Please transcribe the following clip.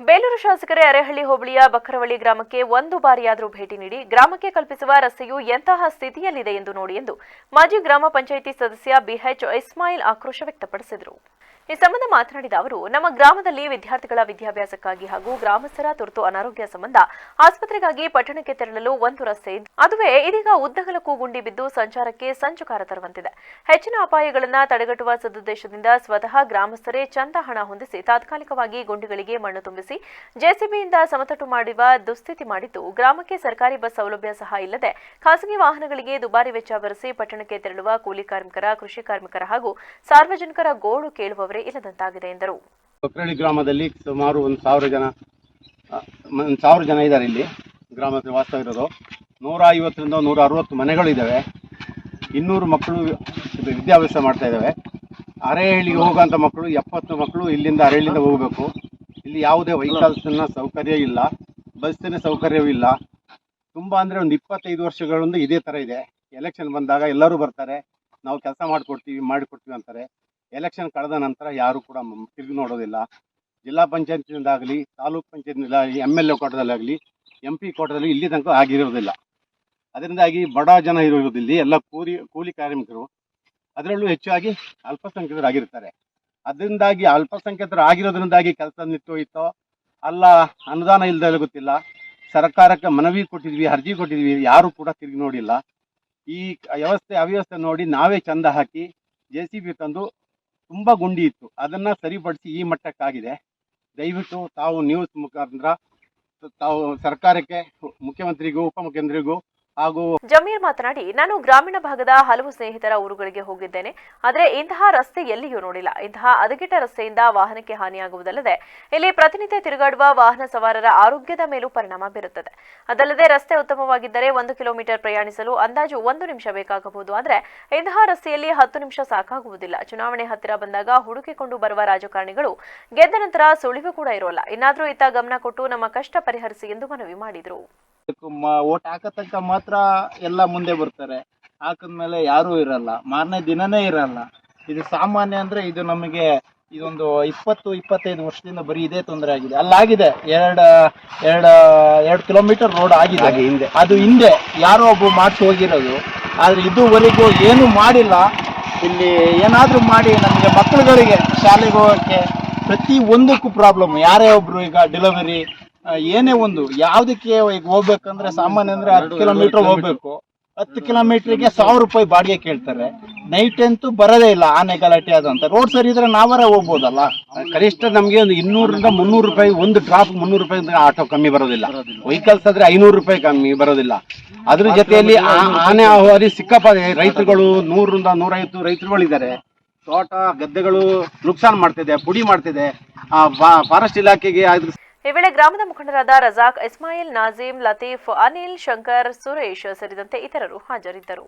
ಬೇಲೂರು ಶಾಸಕರೇ ಅರೆಹಳ್ಳಿ ಹೋಬಳಿಯ ಬಕ್ಕರವಳ್ಳಿ ಗ್ರಾಮಕ್ಕೆ ಒಂದು ಬಾರಿಯಾದರೂ ಭೇಟಿ ನೀಡಿ ಗ್ರಾಮಕ್ಕೆ ಕಲ್ಪಿಸುವ ರಸ್ತೆಯು ಎಂತಹ ಸ್ಥಿತಿಯಲ್ಲಿದೆ ಎಂದು ನೋಡಿ ಎಂದು ಮಾಜಿ ಗ್ರಾಮ ಪಂಚಾಯಿತಿ ಸದಸ್ಯ ಬಿಎಚ್ ಇಸ್ಮಾಯಿಲ್ ಆಕ್ರೋಶ ವ್ಯಕ್ತಪಡಿಸಿದರು. ಈ ಸಂಬಂಧ ಮಾತನಾಡಿದ ಅವರು, ನಮ್ಮ ಗ್ರಾಮದಲ್ಲಿ ವಿದ್ಯಾರ್ಥಿಗಳ ವಿದ್ಯಾಭ್ಯಾಸಕ್ಕಾಗಿ ಹಾಗೂ ಗ್ರಾಮಸ್ಥರ ತುರ್ತು ಅನಾರೋಗ್ಯ ಸಂಬಂಧ ಆಸ್ಪತ್ರೆಗಾಗಿ ಪಟ್ಟಣಕ್ಕೆ ತೆರಳಲು ಒಂದು ರಸ್ತೆ ಇದ್ದು, ಅದುವೇ ಇದೀಗ ಉದ್ದಗಲಕ್ಕೂ ಗುಂಡಿ ಬಿದ್ದು ಸಂಚಾರಕ್ಕೆ ಸಂಚುಕಾರ ತರುವಂತಿದೆ. ಹೆಚ್ಚಿನ ಅಪಾಯಗಳನ್ನು ತಡೆಗಟ್ಟುವ ಸದುದ್ದೇಶದಿಂದ ಸ್ವತಃ ಗ್ರಾಮಸ್ಥರೇ ಚಂದ ಹಣ ಹೊಂದಿಸಿ ತಾತ್ಕಾಲಿಕವಾಗಿ ಗುಂಡಿಗಳಿಗೆ ಮಣ್ಣು ತುಂಬಿಸಿ ಜೆಸಿಬಿಯಿಂದ ಸಮತಟ್ಟು ಮಾಡುವ ದುಸ್ಥಿತಿ ಮಾಡಿದ್ದು, ಗ್ರಾಮಕ್ಕೆ ಸರ್ಕಾರಿ ಬಸ್ ಸೌಲಭ್ಯ ಸಹ ಇಲ್ಲದೆ ಖಾಸಗಿ ವಾಹನಗಳಿಗೆ ದುಬಾರಿ ವೆಚ್ಚ ಪಟ್ಟಣಕ್ಕೆ ತೆರಳುವ ಕೂಲಿ ಕಾರ್ಮಿಕರ, ಕೃಷಿ ಕಾರ್ಮಿಕರ ಹಾಗೂ ಸಾರ್ವಜನಿಕರ ಗೋಳು ಕೇಳುವವರೇ ಇಲ್ಲದಂತಾಗಿದೆ ಎಂದರು. ಕೊಕ್ರಳ್ಳಿ ಗ್ರಾಮದಲ್ಲಿ ಸುಮಾರು ಒಂದು ಸಾವಿರ ಜನ ಒಂದು ಸಾವಿರ ಜನ ಇದ್ದಾರೆ ಇಲ್ಲಿ ಗ್ರಾಮದಲ್ಲಿ ವಾಸ್ತವ ಇರೋದು ನೂರ ಐವತ್ತರಿಂದ ನೂರ ಅರವತ್ತು ಮನೆಗಳಿದ್ದಾವೆ. ಇನ್ನೂರು ಮಕ್ಕಳು ವಿದ್ಯಾಭ್ಯಾಸ ಮಾಡ್ತಾ ಇದ್ದಾವೆ. ಅರೆಹಳ್ಳಿಗೆ ಹೋಗುವಂಥ ಮಕ್ಕಳು, ಎಪ್ಪತ್ತು ಮಕ್ಕಳು ಇಲ್ಲಿಂದ ಅರೆಹಳ್ಳಿಯಿಂದ ಹೋಗಬೇಕು. ಇಲ್ಲಿ ಯಾವುದೇ ವೆಹಿಕಲ್ಸ್ನ ಸೌಕರ್ಯ ಇಲ್ಲ, ಬಸ್ಸಿನ ಸೌಕರ್ಯವೂ ಇಲ್ಲ. ತುಂಬ ಅಂದರೆ ಒಂದು ಇಪ್ಪತ್ತೈದು ವರ್ಷಗಳಿಂದ ಇದೇ ಥರ ಇದೆ. ಎಲೆಕ್ಷನ್ ಬಂದಾಗ ಎಲ್ಲರೂ ಬರ್ತಾರೆ. ನಾವು ಕೆಲಸ ಮಾಡಿಕೊಡ್ತೀವಿ ಮಾಡಿಕೊಡ್ತೀವಿ ಅಂತಾರೆ. ಎಲೆಕ್ಷನ್ ಕಳೆದ ನಂತರ ಯಾರು ಕೂಡ ತಿರುಗಿ ನೋಡೋದಿಲ್ಲ. ಜಿಲ್ಲಾ ಪಂಚಾಯತ್ನಿಂದಾಗಲಿ ತಾಲೂಕ್ ಪಂಚಾಯತ್ನಿಂದಾಗಲಿ ಎಂ ಎಲ್ ಎ ಕೋಟದಲ್ಲಾಗಲಿ ಎಂ ಪಿ ಕೋಟದಲ್ಲಿ ಇಲ್ಲಿ ತನಕ ಆಗಿರೋದಿಲ್ಲ. ಅದರಿಂದಾಗಿ ಬಡ ಜನ ಇರೋದಿಲ್ಲಿ ಎಲ್ಲ ಕೂಲಿ ಕೂಲಿ ಕಾರ್ಮಿಕರು ಅದರಲ್ಲೂ ಹೆಚ್ಚಾಗಿ ಅಲ್ಪಸಂಖ್ಯಾತರಾಗಿರ್ತಾರೆ. ಅದರಿಂದಾಗಿ ಅಲ್ಪಸಂಖ್ಯಾತರು ಆಗಿರೋದ್ರಿಂದಾಗಿ ಕೆಲಸ ನಿಂತೋಯ್ತೋ ಅಲ್ಲ ಅನುದಾನ ಇಲ್ಲದೆ ಗೊತ್ತಿಲ್ಲ. ಸರ್ಕಾರಕ್ಕೆ ಮನವಿ ಕೊಟ್ಟಿದ್ವಿ, ಅರ್ಜಿ ಕೊಟ್ಟಿದ್ವಿ, ಯಾರು ಕೂಡ ತಿರುಗಿ ನೋಡಿಲ್ಲ. ಈ ವ್ಯವಸ್ಥೆ, ಅವ್ಯವಸ್ಥೆ ನೋಡಿ ನಾವೇ ಚಂದ ಹಾಕಿ ಜೆ ಸಿ ಬಿ ತಂದು ತುಂಬ ಗುಂಡಿ ಇತ್ತು. ಅದನ್ನು ಸರಿಪಡಿಸಿ ಈ ಮಟ್ಟಕ್ಕಾಗಿದೆ. ದಯವಿಟ್ಟು ತಾವು ನ್ಯೂಸ್ ಮುಖಾಂತರ, ತಾವು ಸರ್ಕಾರಕ್ಕೆ, ಮುಖ್ಯಮಂತ್ರಿಗೂ, ಉಪಮುಖ್ಯಮಂತ್ರಿಗೂ ಹಾಗೂ ಜಮೀರ್ ಮಾತನಾಡಿ, ನಾನು ಗ್ರಾಮೀಣ ಭಾಗದ ಹಲವು ಸ್ನೇಹಿತರ ಊರುಗಳಿಗೆ ಹೋಗಿದ್ದೇನೆ. ಆದರೆ ಇಂತಹ ರಸ್ತೆ ಎಲ್ಲಿಯೂ ನೋಡಿಲ್ಲ. ಇಂತಹ ಹದಗೆಟ್ಟ ರಸ್ತೆಯಿಂದ ವಾಹನಕ್ಕೆ ಹಾನಿಯಾಗುವುದಲ್ಲದೆ, ಇಲ್ಲಿ ಪ್ರತಿನಿತ್ಯ ತಿರುಗಾಡುವ ವಾಹನ ಸವಾರರ ಆರೋಗ್ಯದ ಮೇಲೂ ಪರಿಣಾಮ ಬೀರುತ್ತದೆ. ಅದಲ್ಲದೆ ರಸ್ತೆ ಉತ್ತಮವಾಗಿದ್ದರೆ ಒಂದು ಕಿಲೋಮೀಟರ್ ಪ್ರಯಾಣಿಸಲು ಅಂದಾಜು ಒಂದು ನಿಮಿಷ ಬೇಕಾಗಬಹುದು. ಆದರೆ ಇಂತಹ ರಸ್ತೆಯಲ್ಲಿ ಹತ್ತು ನಿಮಿಷ ಸಾಕಾಗುವುದಿಲ್ಲ. ಚುನಾವಣೆ ಹತ್ತಿರ ಬಂದಾಗ ಹುಡುಕಿಕೊಂಡು ಬರುವ ರಾಜಕಾರಣಿಗಳು ಗೆದ್ದ ನಂತರ ಸುಳಿವು ಕೂಡ ಇರೋಲ್ಲ. ಇನ್ನಾದರೂ ಇತ್ತ ಗಮನ ಕೊಟ್ಟು ನಮ್ಮ ಕಷ್ಟ ಪರಿಹರಿಸಿ ಎಂದು ಮನವಿ ಮಾಡಿದರು. ಓಟ್ ಹಾಕೋ ತನಕ ಮಾತ್ರ ಎಲ್ಲ ಮುಂದೆ ಬರ್ತಾರೆ. ಹಾಕಿದ್ಮೇಲೆ ಯಾರೂ ಇರಲ್ಲ. ಮಾರನೇ ದಿನನೇ ಇರಲ್ಲ. ಇದು ಸಾಮಾನ್ಯ ಅಂದ್ರೆ ಇದು ನಮಗೆ ಇದೊಂದು ಇಪ್ಪತ್ತು ಇಪ್ಪತ್ತೈದು ವರ್ಷದಿಂದ ಬರೀ ಇದೇ ತೊಂದರೆ ಆಗಿದೆ. ಅಲ್ಲಾಗಿದೆ. ಎರಡು ಎರಡು ಎರಡು ಕಿಲೋಮೀಟರ್ ರೋಡ್ ಆಗಿದೆ. ಹಾಗೆ ಹಿಂದೆ. ಅದು ಹಿಂದೆ. ಯಾರೋ ಒಬ್ಬ ಮಾಡಿಸಿ ಹೋಗಿರೋದು. ಆದ್ರೆ ಇದುವರೆಗೂ ಏನು ಮಾಡಿಲ್ಲ. ಇಲ್ಲಿ ಏನಾದರೂ ಮಾಡಿ ನಮಗೆ ಮಕ್ಕಳುಗಳಿಗೆ ಶಾಲೆಗೆ ಹೋಗೋಕ್ಕೆ ಪ್ರತಿ ಒಂದಕ್ಕೂ ಪ್ರಾಬ್ಲಮ್ ಯಾರೇ ಒಬ್ರು ಈಗ ಡೆಲಿವರಿ ಏನೇ ಒಂದು ಯಾವ್ದಕ್ಕೆ ಈಗ ಹೋಗ್ಬೇಕಂದ್ರೆ ಸಾಮಾನ್ಯ ಅಂದ್ರೆ ಹತ್ತು ಕಿಲೋಮೀಟರ್ ಹೋಗ್ಬೇಕು. ಹತ್ತು ಕಿಲೋಮೀಟರ್ಗೆ ಸಾವಿರ ರೂಪಾಯಿ ಬಾಡಿಗೆ ಕೇಳ್ತಾರೆ. ನೈಟ್ ಅಂತೂ ಬರೋದೇ ಇಲ್ಲ ಆನೆ ಗಲಾಟೆ ಅದು ಅಂತ. ರೋಡ್ ಸರಿ ಇದ್ರೆ ನಾವರ ಹೋಗ್ಬೋದಲ್ಲ? ಕನಿಷ್ಠ ನಮಗೆ ಒಂದು ಇನ್ನೂರರಿಂದ ಮುನ್ನೂರು ರೂಪಾಯಿ ಒಂದು ಡ್ರಾಪ್ ಮುನ್ನೂರು ರೂಪಾಯಿ ಅಂದ್ರೆ ಆಟೋ ಕಮ್ಮಿ ಬರೋದಿಲ್ಲ. ವೆಹಿಕಲ್ಸ್ ಆದ್ರೆ ಐನೂರು ರೂಪಾಯಿ ಕಮ್ಮಿ ಬರೋದಿಲ್ಲ. ಅದ್ರ ಜೊತೆಯಲ್ಲಿ ಆ- ಆನೆ ಆಹ್ವಾರಿ ಸಿಕ್ಕಪ್ಪ. ರೈತರುಗಳು ನೂರರಿಂದ ನೂರೈವತ್ತು ರೈತರುಗಳಿದ್ದಾರೆ. ತೋಟ ಗದ್ದೆಗಳು ನುಕ್ಸಾನ್ ಮಾಡ್ತಿದೆ ಪುಡಿ ಮಾಡ್ತಿದೆ. ಆ ಫಾರೆಸ್ಟ್ ಇಲಾಖೆಗೆ ಅದ್ರ ಈ ವೇಳೆ ಗ್ರಾಮದ ಮುಖಂಡರಾದ ರಜಾಕ್ ಇಸ್ಮಾಯಿಲ್ ನಾಜೀಂ ಲತೀಫ್ ಅನಿಲ್ ಶಂಕರ್ ಸುರೇಶ್ ಸೇರಿದಂತೆ ಇತರರು ಹಾಜರಿದ್ದರು.